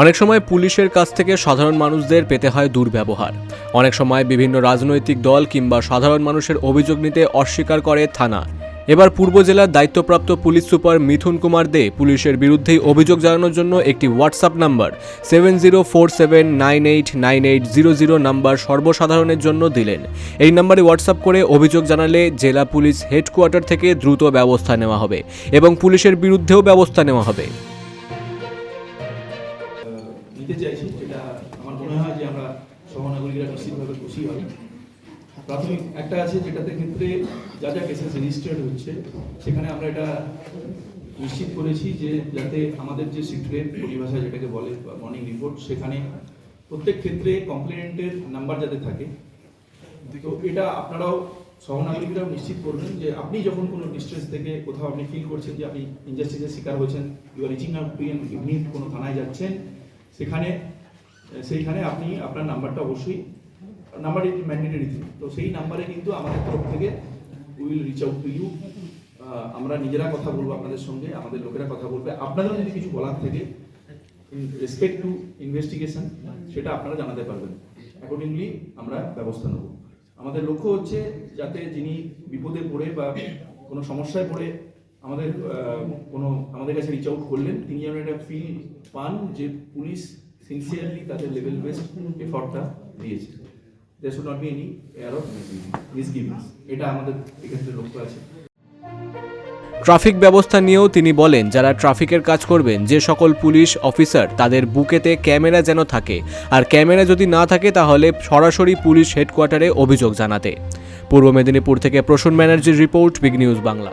অনেক সময় পুলিশের কাছ থেকে সাধারণ মানুষদের পেতে হয় দুর্ব্যবহার। অনেক সময় বিভিন্ন রাজনৈতিক দল কিংবা সাধারণ মানুষের অভিযোগ নিতে অস্বীকার করে থানা। এবার পূর্ব জেলার দায়িত্বপ্রাপ্ত পুলিশ সুপার মিথুন কুমার দে পুলিশের বিরুদ্ধেই অভিযোগ জানানোর জন্য একটি WhatsApp number seven zero four seven nine eight nine eight zero zero number সর্বসাধারণের জন্য দিলেন। এই নাম্বারে হোয়াটসঅ্যাপ করে অভিযোগ জানালে জেলা পুলিশ হেডকোয়ার্টার থেকে দ্রুত ব্যবস্থা নেওয়া হবে এবং পুলিশের বিরুদ্ধেও ব্যবস্থা নেওয়া হবে। নিতে চাইছি, যেটা আমার মনে হয় যে আমরা সহনাগরিকরা নিশ্চিতভাবে খুশি হই প্রাথমিক একটা আছে, যেটাতে ক্ষেত্রে যা যা কেসেস রেজিস্টার্ড হচ্ছে, সেখানে আমরা এটা নিশ্চিত করেছি যে যাতে আমাদের যে সিক্রেট পরিভাষা যেটাকে বলে, বা মর্নিং রিপোর্ট সেখানে প্রত্যেক ক্ষেত্রে কমপ্লেনেন্টের নাম্বার যাতে থাকে। তো এটা আপনারাও সহনাগরিকরাও নিশ্চিত করবেন যে আপনি যখন কোনো ডিস্ট্রেস থেকে কোথাও আপনি ফিল করছেন যে আপনি ইনজাস্টিসের শিকার হয়েছেন you are reaching out to এমনি কোনো থানায় যাচ্ছেন সেখানে, সেইখানে আপনি আপনার নাম্বারটা অবশ্যই নাম্বার ম্যান্ডেটরি তো সেই নাম্বারে কিন্তু আমাদের তরফ থেকে will reach out to you আমরা নিজেরা কথা বলব আপনাদের সঙ্গে, আমাদের লোকেরা কথা বলবে। আপনাদেরও যদি কিছু বলার থাকে রেসপেক্ট টু ইনভেস্টিগেশন সেটা আপনারা জানাতে পারবেন। অ্যাকর্ডিংলি আমরা ব্যবস্থা নেব। আমাদের লক্ষ্য হচ্ছে যাতে যিনি বিপদে পড়ে বা কোনো সমস্যায় পড়ে আমাদের কোনো, আমাদের কাছে রিচ আউট করলেন, তিনি যেন একটা ফিল পান যে পুলিশ সিনসিয়ারলি তাদের লেভেল বেস্ট এফর্টটা দিয়েছে। There should not be any air of misgivings এটা আমাদের এক্ষেত্রে লক্ষ্য আছে। ট্রাফিক ব্যবস্থা নিয়েও তিনি বলেন, যারা ট্রাফিকের কাজ করবেন, যে সকল পুলিশ অফিসার, তাদের বুকেতে ক্যামেরা যেন থাকে। আর ক্যামেরা যদি না থাকে, তাহলে সরাসরি পুলিশ হেডকোয়ার্টারে অভিযোগ জানাতে। পূর্ব মেদিনীপুর থেকে প্রসূন ব্যানার্জির রিপোর্ট বিগ নিউজ বাংলা